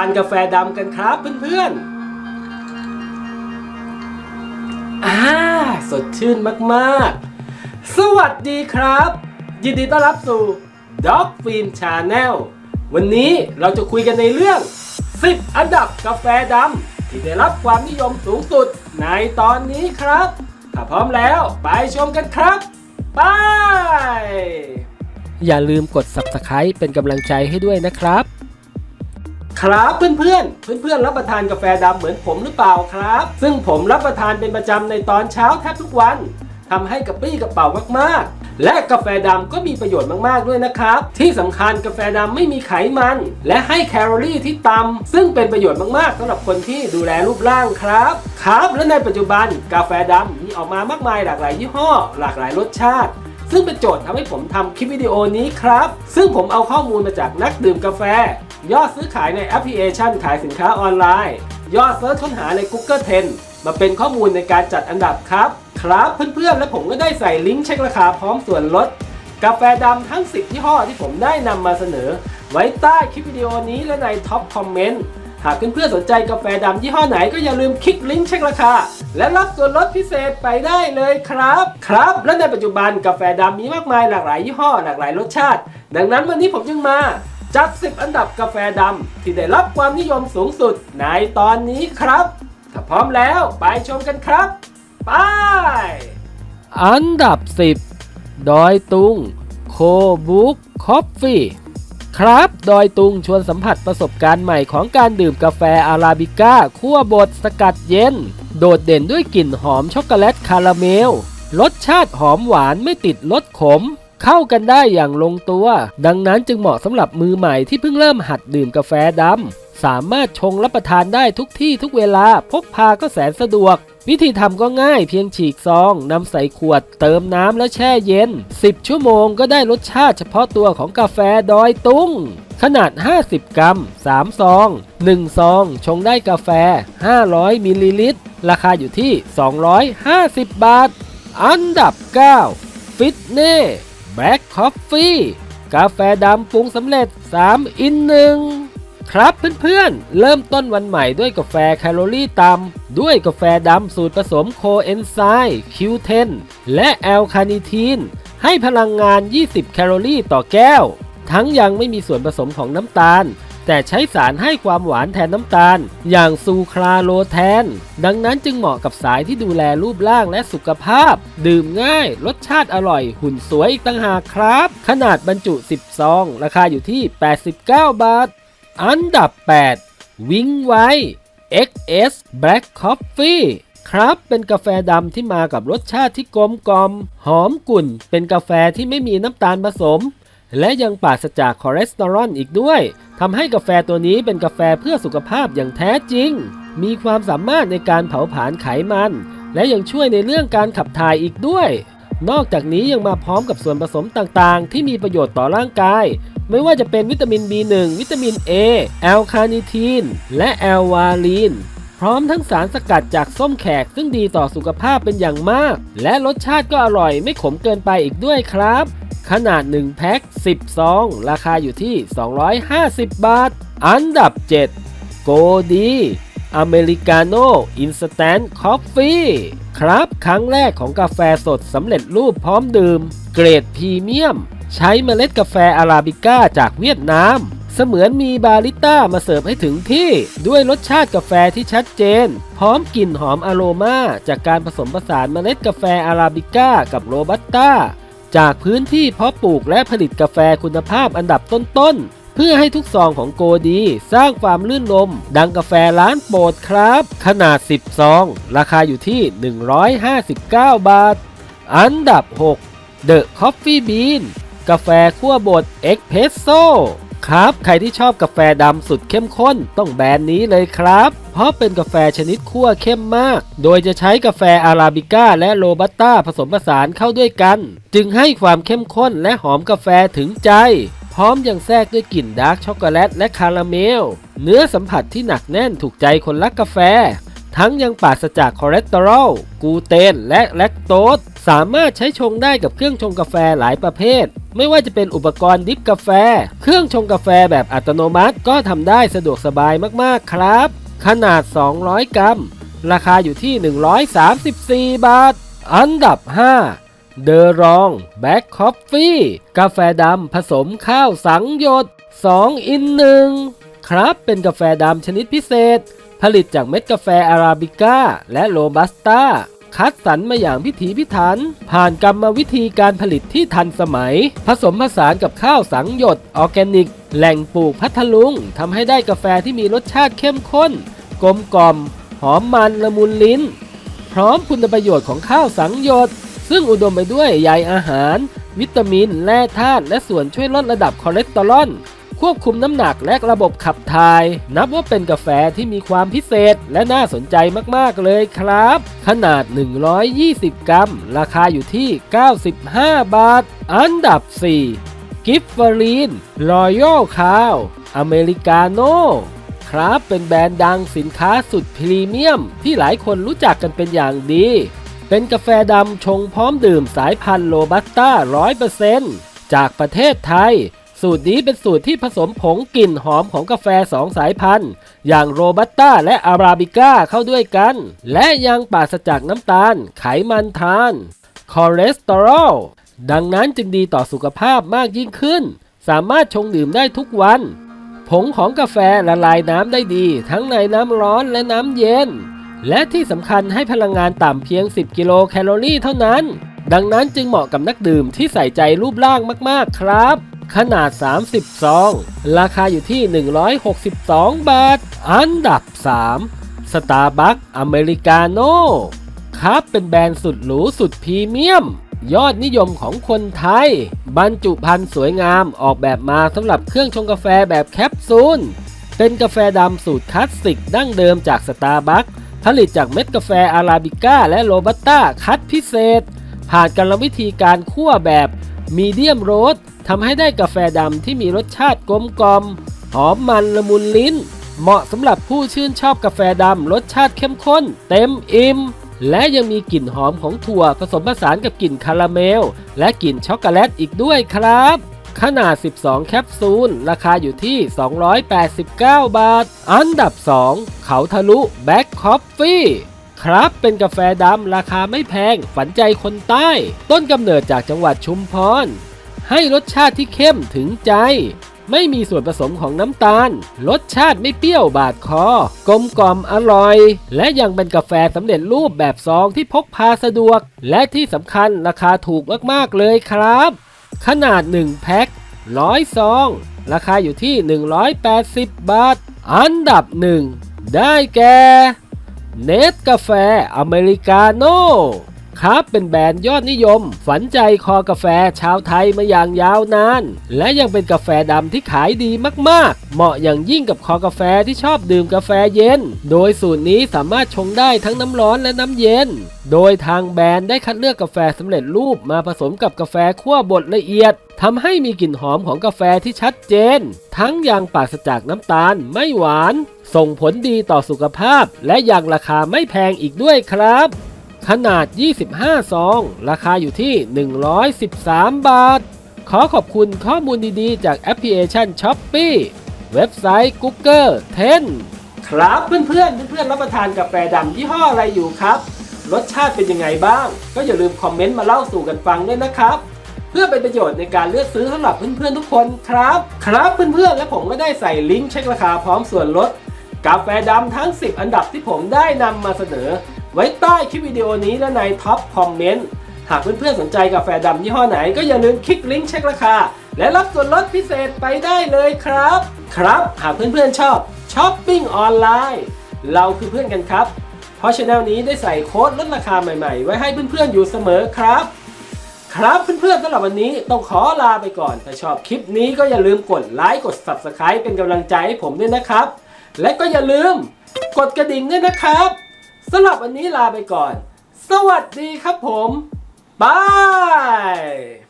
านกาแฟดำกันครับเพื่อนๆอ่าสดชื่นมากๆ สวัสดีครับ ยินดีต้อนรับสู่ Dog Film Channel วันนี้เราจะคุยกันในเรื่อง 10 อันดับกาแฟดำที่ได้รับความนิยมสูงสุดในตอนนี้ครับ ถ้าพร้อมแล้วไปชมกันครับไปอย่าลืมกด subscribe เป็นกำลังใจให้ด้วยนะครับ ครับเพื่อนๆเพื่อนๆรับประทานกาแฟดำเหมือนผมหรือเปล่าครับ ซึ่งผมรับประทานเป็นประจำในตอนเช้าแทบทุกวันทำให้กระปรี้กระเป๋ามากๆ และกาแฟดำก็มีประโยชน์มากๆด้วยนะครับ ที่สำคัญกาแฟดำไม่มีไขมัน และให้แคลอรี่ที่ต่ำซึ่งเป็นประโยชน์มากๆสำหรับคนที่ดูแลรูปร่างครับ ครับและในปัจจุบันกาแฟดำมีออกมามากมายหลากหลายยี่ห้อ หลากหลายรสชาติซึ่งเป็นโจทย์ทำให้ผมทำคลิปวิดีโอนี้ครับ ซึ่งผมเอาข้อมูลมาจากนักดื่มกาแฟ ยอดซื้อขายในแอปพลิเคชันขายสินค้าออนไลน์ ยอดเซิร์ชค้นหาใน Google Trend มาเป็นข้อมูลในการจัดอันดับครับ ครับเพื่อนๆ และผมก็ได้ใส่ลิงก์เช็คราคาพร้อมส่วนลด กาแฟดำทั้ง 10ยี่ห้อที่ผมได้นำมาเสนอ ไว้ใต้คลิปวิดีโอนี้และในท็อปคอมเมนต์หากเพื่อนๆสนใจกาแฟดำยี่ห้อไหนก็อย่าลืมคลิกลิงก์เช็คราคา และรับส่วนลดพิเศษไปได้เลยครับ ครับ และในปัจจุบันกาแฟดำมีมากมายหลากหลายยี่ห้อหลากหลายรสชาติ ดังนั้นวันนี้ผมจึงมา จัด 10 อันดับกาแฟดำที่ได้รับความนิยมสูงสุดในตอนนี้ครับ ถ้าพร้อมแล้วไปชมกันครับ ไป อันดับ 10 ดอยตุง โคบุ๊กคอฟฟี่ ครับ ดอยตุงชวนสัมผัสประสบการณ์ใหม่ของการดื่มกาแฟอาราบิก้าคั่วบดสกัดเย็น โดดเด่นด้วยกลิ่นหอมช็อกโกแลตคาราเมล รสชาติหอมหวานไม่ติดรสขม เข้ากันได้อย่างลงตัว ดังนั้นจึงเหมาะสำหรับมือใหม่ที่เพิ่งเริ่มหัดดื่มกาแฟดำสามารถชงรับประทานได้ทุกที่ทุกเวลาพกพาก็แสนสะดวก วิธีทำก็ง่ายเพียงฉีกซองนำใส่ขวด เติมน้ำแล้วแช่เย็น 10 ชั่วโมงก็ได้รสชาติเฉพาะตัวของกาแฟดอยตุงขนาด 50 กรัม 3 ซอง 1 ซอง ชงได้กาแฟ 500 มิลลิลิตร ราคาอยู่ที่ 250 บาท อันดับ 9 ฟิตเน่ คอฟฟี่กาแฟดำปรุงสำเร็จ 3 อินหนึ่งครับเพื่อนๆ เริ่มต้นวันใหม่ด้วยกาแฟแคลอรี่ต่ำด้วยกาแฟดำสูตรผสมโคเอนไซม์ Q10 และแอลคาเนิทีน ให้พลังงาน 20 แคลอรี่ต่อแก้ว ทั้งยังไม่มีส่วนผสมของน้ำตาล แต่ใช้สารให้ความหวานแทนน้ำตาล อย่างซูคราโลแทน ดังนั้นจึงเหมาะกับสายที่ดูแลรูปร่างและสุขภาพ ดื่มง่าย รสชาติอร่อย หุ่นสวยอีกต่างหากครับ ขนาดบรรจุ 10 ซอง ราคาอยู่ที่ 89 บาท อันดับ 8 วิงไว XS Black Coffee ครับเป็นกาแฟดำที่มากับรสชาติที่กลมกล่อมหอมกลุ่น เป็นกาแฟที่ไม่มีน้ำตาลผสม และยังปราศจากคอเลสเตอรอลอีกด้วยทำให้กาแฟตัวนี้เป็นกาแฟเพื่อสุขภาพอย่างแท้จริง มีความสามารถในการเผาผลาญไขมัน และยังช่วยในเรื่องการขับถ่ายอีกด้วย นอกจากนี้ยังมาพร้อมกับส่วนผสมต่างๆ ที่มีประโยชน์ต่อร่างกาย ไม่ว่าจะเป็นวิตามิน B1 วิตามิน A แอลคาเนิทีน และแอลวาลีนพร้อมทั้งสารสกัดจากส้มแขกซึ่งดีต่อสุขภาพเป็นอย่างมาก และรสชาติก็อร่อยไม่ขมเกินไปอีกด้วยครับ ขนาด 1 แพ็ค10ซองราคาอยู่ที่ 250 บาท อันดับ 7 โกดีอเมริกาโน่อินสแตนต์คอฟฟี่ครับ ครั้งแรกของกาแฟสดสำเร็จรูปพร้อมดื่ม เกรดพรีเมียม ใช้เมล็ดกาแฟอาราบิก้าจากเวียดนาม เสมือนมีบาริต้ามาเสิร์ฟให้ถึงที่ ด้วยรสชาติกาแฟที่ชัดเจน พร้อมกลิ่นหอมอโรมาจากการผสมผสานเมล็ดกาแฟอาราบิก้ากับโรบัสต้า จากพื้นที่เพาะปลูกและผลิตกาแฟคุณภาพอันดับต้นๆ เพื่อให้ทุกซองของโกดีสร้างความลื่นลม ดังกาแฟร้านโปรดครับ ขนาด 10 ซอง ราคาอยู่ที่ 159 บาท อันดับ 6 The Coffee Bean กาแฟคั่วบดเอ็กเพรสโซครับ ใครที่ชอบกาแฟดำสุดเข้มข้นต้องแบรนด์นี้เลยครับ เพราะเป็นกาแฟชนิดคั่วเข้มมาก โดยจะใช้กาแฟอาราบิก้าและโรบัสต้าผสมผสานเข้าด้วยกัน จึงให้ความเข้มข้นและหอมกาแฟถึงใจ พร้อมยังแทรกด้วยกลิ่นดาร์กช็อกโกแลตและคาราเมล เนื้อสัมผัสที่หนักแน่นถูกใจคนรักกาแฟ ทั้งยังปราศจากคอเลสเตอรอล กูเตน และแลคโตส สามารถใช้ชงได้กับเครื่องชงกาแฟหลายประเภทไม่ว่าจะเป็นอุปกรณ์ดิฟกาแฟ เครื่องชงกาแฟแบบอัตโนมัติก็ทำได้สะดวกสบายมาก ๆ ครับ ขนาด 200 กรัม ราคาอยู่ที่ 134 บาท อันดับ 5 เดอรอง แบ็คคอฟฟี่ กาแฟดำผสมข้าวสังยด2 อิน1ครับเป็นกาแฟดำชนิดพิเศษ ผลิตจากเม็ดกาแฟอาราบิก้า และโรบัสต้า คัดสรรมาอย่างพิถีพิถัน ผ่านกรรมวิธีการผลิตที่ทันสมัย ผสมผสานกับข้าวสังหยดออแกนิก แหล่งปลูกพัทลุงทำให้ได้กาแฟที่มีรสชาติเข้มข้น กลมกล่อม หอมมันละมุนลิ้น พร้อมคุณประโยชน์ของข้าวสังหยดซึ่งอุดมไปด้วยใยอาหาร วิตามิน แร่ธาตุและส่วนช่วยลดระดับคอเลสเตอรอล ควบคุมน้ำหนักและระบบขับถ่าย นับว่าเป็นกาแฟที่มีความพิเศษและน่าสนใจมากๆเลยครับ ขนาด 120 กรัม ราคาอยู่ที่ 95 บาท อันดับ 4 กิฟฟารีนรอยัลคาวอเมริกาโน่ครับเป็นแบรนด์ดังสินค้าสุดพรีเมียม ที่หลายคนรู้จักกันเป็นอย่างดี เป็นกาแฟดำชงพร้อมดื่มสายพันธุ์โรบัสต้า100%จากประเทศไทย สูตรนี้เป็นสูตรที่ผสมผงกลิ่นหอมของกาแฟสองสายพันธุ์ อย่างโรบัสต้าและอาราบิก้าเข้าด้วยกัน และยังปราศจากน้ำตาล ไขมันทราน คอเลสเตอรอล ดังนั้นจึงดีต่อสุขภาพมากยิ่งขึ้น สามารถชงดื่มได้ทุกวัน ผงของกาแฟละลายน้ำได้ดี ทั้งในน้ำร้อนและน้ำเย็น และที่สำคัญให้พลังงานต่ำเพียง 10 กิโลแคลอรี่เท่านั้น ดังนั้นจึงเหมาะกับนักดื่มที่ใส่ใจรูปร่างมาก ๆ ครับ ขนาด 30 ซอง ราคาอยู่ที่ 162 บาท อันดับ3สตาร์บัคอเมริกาโน่ครับเป็นแบรนด์สุดหรูสุดพรีเมียม ยอดนิยมของคนไทย บรรจุภัณฑ์สวยงามออกแบบมาสำหรับเครื่องชงกาแฟแบบแคปซูล เป็นกาแฟดำสูตรคลาสสิกดั้งเดิมจากสตาร์บัคผลิตจากเม็ดกาแฟอาราบิก้าและโรบัสต้าคัดพิเศษ ผ่านกรรมวิธีการคั่วแบบมีเดียมโรส ทำให้ได้กาแฟดำที่มีรสชาติกลมกลอมหอมมันละมุนลิ้น เหมาะสำหรับผู้ชื่นชอบกาแฟดำรสชาติเข้มข้น เต็มอิ่มและยังมีกลิ่นหอมของถั่วผสมผสานกับกลิ่นคาราเมล และกลิ่นช็อกโกแลตอีกด้วยครับ ขนาด 12 แคปซูล ราคาอยู่ที่ 289 บาท อันดับ 2 เขาทะลุแบ็คคอฟฟี่ครับเป็นกาแฟดำราคาไม่แพง ฝันใจคนใต้ ต้นกำเนิดจากจังหวัดชุมพร ให้รสชาติที่เข้มถึงใจ ไม่มีส่วนผสมของน้ำตาล รสชาติไม่เปรี้ยวบาดคอ กลมกล่อมอร่อย และยังเป็นกาแฟสำเร็จรูปแบบซองที่พกพาสะดวก และที่สำคัญราคาถูกมากๆเลยครับ ขนาด 1 แพ็คร้อยซอง ราคาอยู่ที่ 180 บาท อันดับ 1 ได้แก่ เนสกาแฟอเมริกาโน่ ครับเป็นแบรนด์ยอดนิยม ฝันใจคอกาแฟชาวไทยมาอย่างยาวนาน และยังเป็นกาแฟดำที่ขายดีมากๆ เหมาะอย่างยิ่งกับคอกาแฟที่ชอบดื่มกาแฟเย็น โดยสูตรนี้สามารถชงได้ทั้งน้ำร้อนและน้ำเย็น โดยทางแบรนด์ได้คัดเลือกกาแฟสำเร็จรูปมาผสมกับกาแฟคั่วบดละเอียดทำให้มีกลิ่นหอมของกาแฟที่ชัดเจน ทั้งยังปราศจากน้ำตาลไม่หวาน ส่งผลดีต่อสุขภาพ และยังราคาไม่แพงอีกด้วยครับ ขนาด 25 ซอง ราคาอยู่ที่ 113 บาท ขอขอบคุณข้อมูลดีๆ จากแอปพลิเคชัน s h อ p e e เว็บไซต์ Google 10 ครับเพื่อนๆ เพื่อนๆ รับประทานกาแฟดำยี่ห้ออะไรอยู่ครับ รสชาติเป็นยังไงบ้าง ก็อย่าลืมคอมเมนต์มาเล่าสู่กันฟังด้วยนะครับเพื่อเป็นประโยชน์ในการเลือกซื้อสำหรับเพื่อนๆทุกคนครับ ครับเพื่อนๆและผมก็ได้ใส่ลิงก์เช็คราคาพร้อมส่วนลด กาแฟดำทั้ง 10 อันดับที่ผมได้นำมาเสนอ ไว้ใต้คลิปวิดีโอนี้และในท็อปคอมเมนต์ หากเพื่อนๆสนใจกาแฟดำยี่ห้อไหนก็อย่าลืมคลิกลิงก์เช็คราคา และรับส่วนลดพิเศษไปได้เลยครับ ครับ หากเพื่อนๆชอบช้อปปิ้งออนไลน์ เราคือเพื่อนกันครับ เพราะช anel นี้ได้ใส่โค้ดลดราคาใหม่ๆ ไว้ให้เพื่อนๆอยู่เสมอครับ ครับเพื่อนๆสำหรับวันนี้ต้องขอลาไปก่อน ถ้าชอบคลิปนี้ก็อย่าลืมกดไลค์กด Subscribe เป็นกำลังใจให้ผมด้วยนะครับ และก็อย่าลืม กดกระดิ่งด้วยนะครับ สำหรับวันนี้ลาไปก่อน สวัสดีครับผมบาย